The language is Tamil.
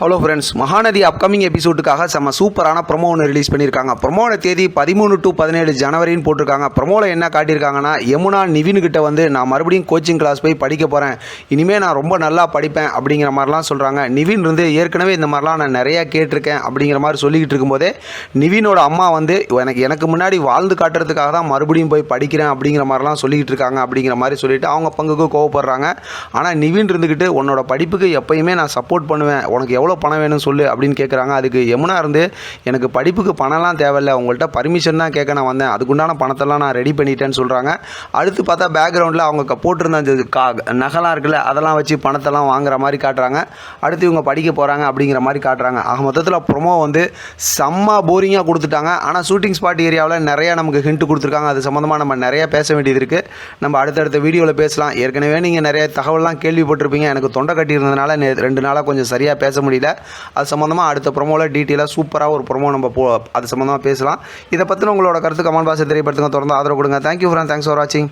ஹலோ ஃப்ரெண்ட்ஸ் மகாநதி அப்கமிங் எபிசோடுக்காக செம்ம சூப்பரான ப்ரொமோ ஒன்று ரிலீஸ் பண்ணியிருக்காங்க ப்ரொமோட தேதி பதிமூணு டு பதினேழு ஜனவரின்னு போட்டிருக்காங்க. ப்ரொமோவில் என்ன காட்டியிருக்காங்கன்னா யமுனா நிவின் கிட்ட வந்து நான் மறுபடியும் கோச்சிங் கிளாஸ் போய் படிக்க போகிறேன் இனிமேல் நான் ரொம்ப நல்லா படிப்பேன் அப்படிங்கிற மாதிரிலாம் சொல்கிறாங்க நிவின் இருந்து ஏற்கனவே இந்த மாதிரிலாம் நான் நிறையா கேட்டிருக்கேன் அப்படிங்கிற மாதிரி சொல்லிக்கிட்டு இருக்கும்போதே நிவினோட அம்மா வந்து எனக்கு எனக்கு முன்னாடி வாழ்ந்து காட்டுறதுக்காக தான் மறுபடியும் போய் படிக்கிறேன் அப்படிங்கிற மாதிரிலாம் சொல்லிக்கிட்டு இருக்காங்க அப்படிங்கிற மாதிரி சொல்லிட்டு அவங்க பங்குக்கு கோவப்படுறாங்க. ஆனால் நிவின் இருந்துக்கிட்டு உன்னோட படிப்புக்கு எப்பயுமே நான் சப்போர்ட் பண்ணுவேன். உனக்கு எவ்வளோ எவ்வளோ பணம் வேணும்னு சொல்லு அப்படின்னு கேட்குறாங்க அதுக்கு யமுனா இருந்து எனக்கு படிப்புக்கு பணம்லாம் தேவையில்ல. உங்கள்கிட்ட பர்மிஷன் தான் கேட்க நான் வந்தேன். அதுக்குண்டான பணத்தெல்லாம் நான் ரெடி பண்ணிட்டேன்னு சொல்கிறாங்க அடுத்து பார்த்தா பேக்ரவுண்டில் அவங்க க- போட்டிருந்த அந்த கா நகைலாம் இருக்குல்ல அதெல்லாம் வச்சு பணத்தெல்லாம் வாங்குற மாதிரி காட்டுறாங்க. அடுத்து இவங்க படிக்க போகிறாங்க அப்படிங்கிற மாதிரி காட்டுறாங்க. ஆக மொத்தத்தில் ப்ரொமோ வந்து செம்ம போரிங்காக கொடுத்துட்டாங்க. ஆனால் ஷூட்டிங் ஸ்பாட் ஏரியாவில் நிறையா நமக்கு ஹிண்ட் கொடுத்துருக்காங்க. அது சம்மந்தமாக நம்ம நிறைய பேச வேண்டியது இருக்குது நம்ம அடுத்தடுத்த வீடியோவில் பேசலாம். ஏற்கனவே நீங்கள் நிறைய தகவல்லாம் கேள்விப்பட்டிருப்பீங்க. எனக்கு தொண்டை கட்டியிருந்ததுனால நே- ரெண்டு நாளாக கொஞ்சம் சரியாக பேச முடியல. அது சம்மந்தமாக அடுத்த ப்ரொமோவில் டீட்டெயிலாக சூப்பராக ஒரு ப்ரொமோ நம்ம போ அது சம்மந்தமாக பேசலாம். இதை பற்றின உங்களோட கருத்து கமெண்ட் பாக்ஸை தெரியப்படுத்துங்க. தொடர்ந்து ஆதரவு கொடுங்க. தேங்க்யூ ஃப்ரெண்ட் தேங்க்ஸ் ஃபார் வாட்சிங்